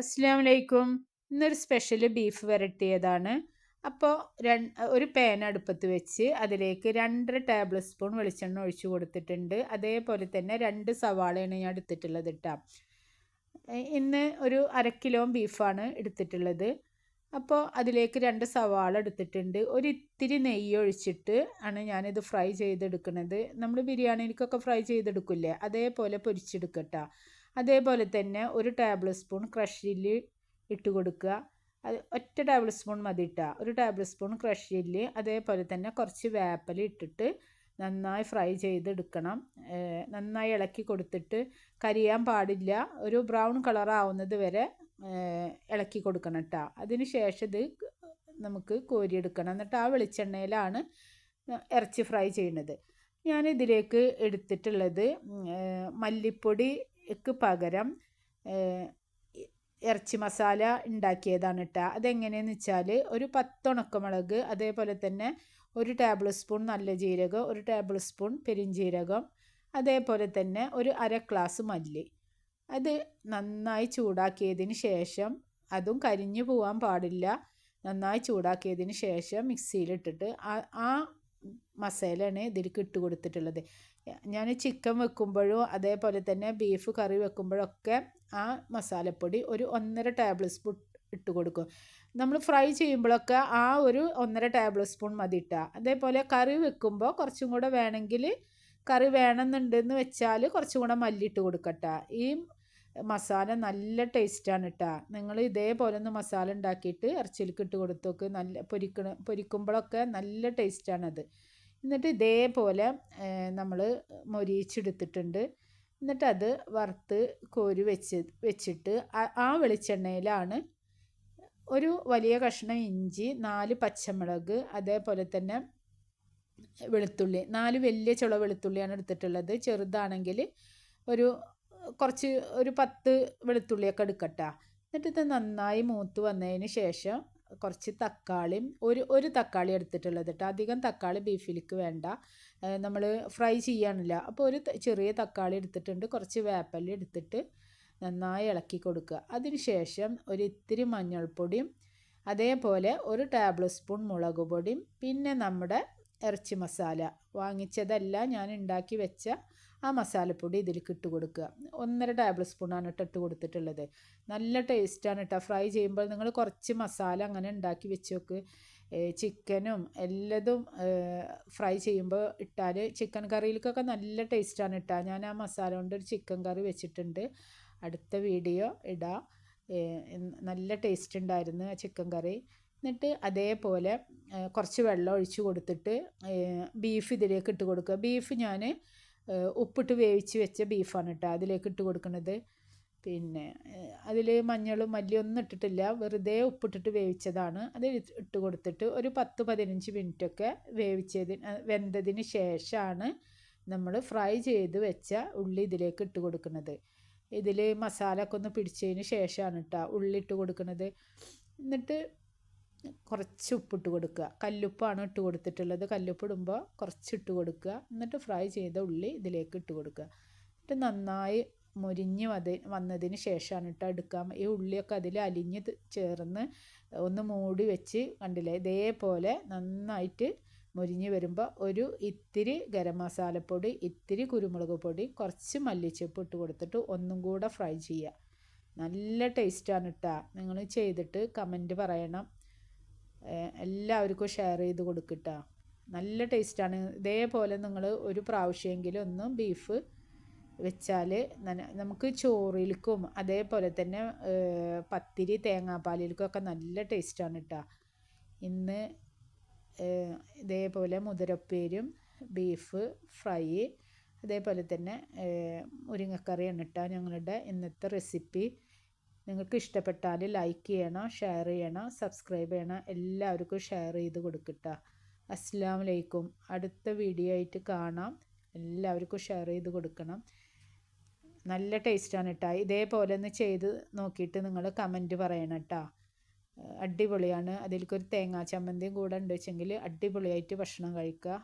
അസ്സാം വലൈക്കും ഇന്നൊരു സ്പെഷ്യൽ ബീഫ് വരട്ടിയതാണ്. അപ്പോൾ ഒരു പാൻ അടുപ്പത്ത് വെച്ച് അതിലേക്ക് രണ്ടര ടേബിൾ സ്പൂൺ വെളിച്ചെണ്ണ ഒഴിച്ചു കൊടുത്തിട്ടുണ്ട്. അതേപോലെ തന്നെ രണ്ട് സവാളയാണ് ഞാൻ എടുത്തിട്ടുള്ളത് ഇട്ടാം ഇന്ന് ഒരു അര കിലോ ബീഫാണ് എടുത്തിട്ടുള്ളത്. അപ്പോൾ അതിലേക്ക് രണ്ട് സവാള എടുത്തിട്ടുണ്ട്. ഒരു ഇത്തിരി നെയ്യ് ഒഴിച്ചിട്ട് ആണ് ഞാനിത് ഫ്രൈ ചെയ്തെടുക്കുന്നത് നമ്മൾ ബിരിയാണിക്കൊക്കെ ഫ്രൈ ചെയ്തെടുക്കില്ലേ? അതേപോലെ പൊരിച്ചെടുക്കട്ടോ അതേപോലെ തന്നെ ഒരു ടേബിൾ സ്പൂൺ ക്രഷ് ഇട്ട് കൊടുക്കുക. അത് ഒറ്റ ടേബിൾ സ്പൂൺ മതി ഇട്ടാൽ ഒരു ടേബിൾ സ്പൂൺ ക്രഷ് അതേപോലെ തന്നെ കുറച്ച് വേപ്പൽ ഇട്ടിട്ട് നന്നായി ഫ്രൈ ചെയ്തെടുക്കണം. നന്നായി ഇളക്കി കൊടുത്തിട്ട് കരിയാൻ പാടില്ല. ഒരു ബ്രൗൺ കളർ ആവുന്നത് വരെ ഇളക്കി കൊടുക്കണം കേട്ടോ അതിന് ശേഷം ഇത് നമുക്ക് കോരിയെടുക്കണം. എന്നിട്ട് ആ വെളിച്ചെണ്ണയിലാണ് ഇറച്ചി ഫ്രൈ ചെയ്യുന്നത്. ഞാനിതിലേക്ക് എടുത്തിട്ടുള്ളത് മല്ലിപ്പൊടി ക്ക് പകരം ഇറച്ചി മസാല ഉണ്ടാക്കിയതാണ് കേട്ടോ അതെങ്ങനെയെന്ന് വെച്ചാൽ ഒരു പത്ത് ഉണക്കമുളക് അതേപോലെ തന്നെ ഒരു ടേബിൾ സ്പൂൺ നല്ല ജീരകം ഒരു ടേബിൾ സ്പൂൺ പെരിഞ്ജീരകം അതേപോലെ തന്നെ ഒരു അര ഗ്ലാസ് മല്ലി. അത് നന്നായി ചൂടാക്കിയതിന് ശേഷം അതും കരിഞ്ഞു പോകാൻ പാടില്ല. നന്നായി ചൂടാക്കിയതിന് ശേഷം മിക്സിയിലിട്ടിട്ട് ആ മസാലയാണ് ഇതിലേക്ക് ഇട്ട് കൊടുത്തിട്ടുള്ളത്. ഞാൻ ചിക്കൻ വെക്കുമ്പോഴും അതേപോലെ തന്നെ ബീഫ് കറി വെക്കുമ്പോഴൊക്കെ ആ മസാലപ്പൊടി ഒരു ഒന്നര ടേബിൾ സ്പൂൺ ഇട്ട് കൊടുക്കും. നമ്മൾ ഫ്രൈ ചെയ്യുമ്പോഴൊക്കെ ആ ഒരു ഒന്നര ടേബിൾ സ്പൂൺ മതി ഇട്ടുക അതേപോലെ കറി വെക്കുമ്പോൾ കുറച്ചും കൂടെ വേണമെങ്കിൽ കറി വേണമെന്നുണ്ടെന്ന് വെച്ചാൽ കുറച്ചും കൂടെ മല്ലിട്ട് കൊടുക്കട്ടെ. ഈ മസാല നല്ല ടേസ്റ്റാണ് കേട്ടോ നിങ്ങൾ ഇതേപോലെ ഒന്ന് മസാല ഉണ്ടാക്കിയിട്ട് ഇറച്ചിയിലേക്ക് ഇട്ട് കൊടുത്തോക്ക്. നല്ല പൊരിക്കണ പൊരിക്കുമ്പോഴൊക്കെ നല്ല ടേസ്റ്റാണത്. എന്നിട്ട് ഇതേപോലെ നമ്മൾ മൊരിയിച്ചെടുത്തിട്ടുണ്ട്. എന്നിട്ട് അത് വറുത്ത് കോരി വെച്ച് വെച്ചിട്ട് ആ വെളിച്ചെണ്ണയിലാണ് ഒരു വലിയ കഷ്ണം ഇഞ്ചി നാല് പച്ചമുളക് അതേപോലെ തന്നെ വെളുത്തുള്ളി നാല് വലിയ ചുള വെളുത്തുള്ളിയാണ് എടുത്തിട്ടുള്ളത്. ചെറുതാണെങ്കിൽ ഒരു കുറച്ച് ഒരു പത്ത് വെളുത്തുള്ളിയൊക്കെ എടുക്കട്ടെ. എന്നിട്ട് ഇത് നന്നായി മൂത്ത് വന്നതിന് ശേഷം കുറച്ച് തക്കാളിയും ഒരു ഒരു തക്കാളി എടുത്തിട്ടുള്ളത് കേട്ടോ. അധികം തക്കാളി ബീഫിലേക്ക് വേണ്ട. നമ്മൾ ഫ്രൈ ചെയ്യാനില്ല. അപ്പോൾ ഒരു ചെറിയ തക്കാളി എടുത്തിട്ടുണ്ട്. കുറച്ച് വേപ്പല്ലി എടുത്തിട്ട് നന്നായി ഇളക്കി കൊടുക്കുക. അതിന് ശേഷം ഒരു ഇത്തിരി മഞ്ഞൾപ്പൊടിയും അതേപോലെ ഒരു ടേബിൾ സ്പൂൺ മുളക് പൊടിയും പിന്നെ നമ്മുടെ ഇറച്ചി മസാല. വാങ്ങിച്ചതല്ല ഞാൻ ഉണ്ടാക്കി വെച്ച ആ മസാലപ്പൊടി ഇതിലേക്ക് ഇട്ട് കൊടുക്കുക. ഒന്നര ടേബിൾ സ്പൂണാണ് ഇട്ട് കൊടുത്തിട്ടുള്ളത്. നല്ല ടേസ്റ്റാണ് കേട്ടോ. ഫ്രൈ ചെയ്യുമ്പോൾ നിങ്ങൾ കുറച്ച് മസാല അങ്ങനെ ഉണ്ടാക്കി വെച്ച് നോക്ക്. ചിക്കനും എല്ലതും ഫ്രൈ ചെയ്യുമ്പോൾ ഇട്ടാൽ ചിക്കൻ കറിയിലേക്കൊക്കെ നല്ല ടേസ്റ്റാണ് ഇട്ടാൽ ഞാൻ ആ മസാല കൊണ്ട് ഒരു ചിക്കൻ കറി വെച്ചിട്ടുണ്ട്. അടുത്ത വീഡിയോ ഇടാം. നല്ല ടേസ്റ്റ് ഉണ്ടായിരുന്നു ആ ചിക്കൻ കറി. എന്നിട്ട് അതേപോലെ കുറച്ച് വെള്ളം ഒഴിച്ച് കൊടുത്തിട്ട് ബീഫ് ഇതിലേക്ക് ഇട്ട് കൊടുക്കുക. ബീഫ് ഞാൻ ഉപ്പിട്ട് വേവിച്ച് വെച്ച ബീഫാണ് കേട്ടോ അതിലേക്ക് ഇട്ട് കൊടുക്കുന്നത്. പിന്നെ അതിൽ മഞ്ഞളും മല്ലിയും ഒന്നും ഇട്ടിട്ടില്ല. വെറുതെ ഉപ്പിട്ടിട്ട് വേവിച്ചതാണ്. അത് ഇട്ട് കൊടുത്തിട്ട് ഒരു പത്ത് പതിനഞ്ച് മിനിറ്റൊക്കെ വേവിച്ചതിന് വെന്തതിന് ശേഷമാണ് നമ്മൾ ഫ്രൈ ചെയ്ത് വെച്ച ഉള്ളി ഇതിലേക്ക് ഇട്ട് കൊടുക്കുന്നത്. ഇതിൽ മസാല ഒക്കെ ഒന്ന് പിടിച്ചതിന് ശേഷമാണ് കേട്ടോ ഉള്ളി ഇട്ട് കൊടുക്കുന്നത്. എന്നിട്ട് കുറച്ച് ഉപ്പിട്ട് കൊടുക്കുക. കല്ലുപ്പാണ് ഇട്ട് കൊടുത്തിട്ടുള്ളത്. കല്ലുപ്പ് ഇടുമ്പോൾ കുറച്ച് ഇട്ട് കൊടുക്കുക. എന്നിട്ട് ഫ്രൈ ചെയ്ത ഉള്ളി ഇതിലേക്ക് ഇട്ട് കൊടുക്കുക. എന്നിട്ട് നന്നായി മുരിഞ്ഞ് വത് വന്നതിന് ശേഷമാണ് ഇട്ട് എടുക്കാം ഈ ഉള്ളിയൊക്കെ അതിൽ അലിഞ്ഞ് ചേർന്ന് ഒന്ന് മൂടി വെച്ച് കണ്ടില്ലേ? ഇതേപോലെ നന്നായിട്ട് മുരിഞ്ഞ് വരുമ്പോൾ ഒരു ഇത്തിരി ഗരം മസാലപ്പൊടി ഇത്തിരി കുരുമുളക് പൊടി കുറച്ച് മല്ലിച്ചപ്പ് ഇട്ട് കൊടുത്തിട്ട് ഒന്നും കൂടെ ഫ്രൈ ചെയ്യുക. നല്ല ടേസ്റ്റാണ് ഇട്ടാ. നിങ്ങൾ ചെയ്തിട്ട് കമന്റ് പറയണം. എല്ലാവർക്കും ഷെയർ ചെയ്ത് കൊടുക്കട്ട. നല്ല ടേസ്റ്റാണ് ഇതേപോലെ നിങ്ങൾ ഒരു പ്രാവശ്യമെങ്കിലും ഒന്ന് ബീഫ് വെച്ചാൽ നമുക്ക് ചോറിൽക്കും അതേപോലെ തന്നെ പത്തിരി തേങ്ങാപ്പാലിൽക്കൊക്കെ നല്ല ടേസ്റ്റാണ് കേട്ടോ ഇന്ന് ഇതേപോലെ മുതിരപ്പേരും ബീഫ് ഫ്രൈ അതേപോലെ തന്നെ മുരിങ്ങക്കറിയാണ് കേട്ടോ ഞങ്ങളുടെ ഇന്നത്തെ റെസിപ്പി നിങ്ങൾക്ക് ഇഷ്ടപ്പെട്ടാൽ ലൈക്ക് ചെയ്യണം ഷെയർ ചെയ്യണം സബ്സ്ക്രൈബ് ചെയ്യണം. എല്ലാവർക്കും ഷെയർ ചെയ്ത് കൊടുക്കട്ട. അസ്സാം വലൈക്കും അടുത്ത വീഡിയോ ആയിട്ട് കാണാം. എല്ലാവർക്കും ഷെയർ ചെയ്ത് കൊടുക്കണം. നല്ല ടേസ്റ്റാണ് കേട്ടോ ഇതേപോലെ ഒന്ന് ചെയ്ത് നോക്കിയിട്ട് നിങ്ങൾ കമന്റ് പറയണം കേട്ടോ അടിപൊളിയാണ്. അതിലേക്കൊരു തേങ്ങാ ചമ്മന്തിയും കൂടെ ഉണ്ട് വെച്ചെങ്കിൽ അടിപൊളിയായിട്ട് ഭക്ഷണം കഴിക്കുക.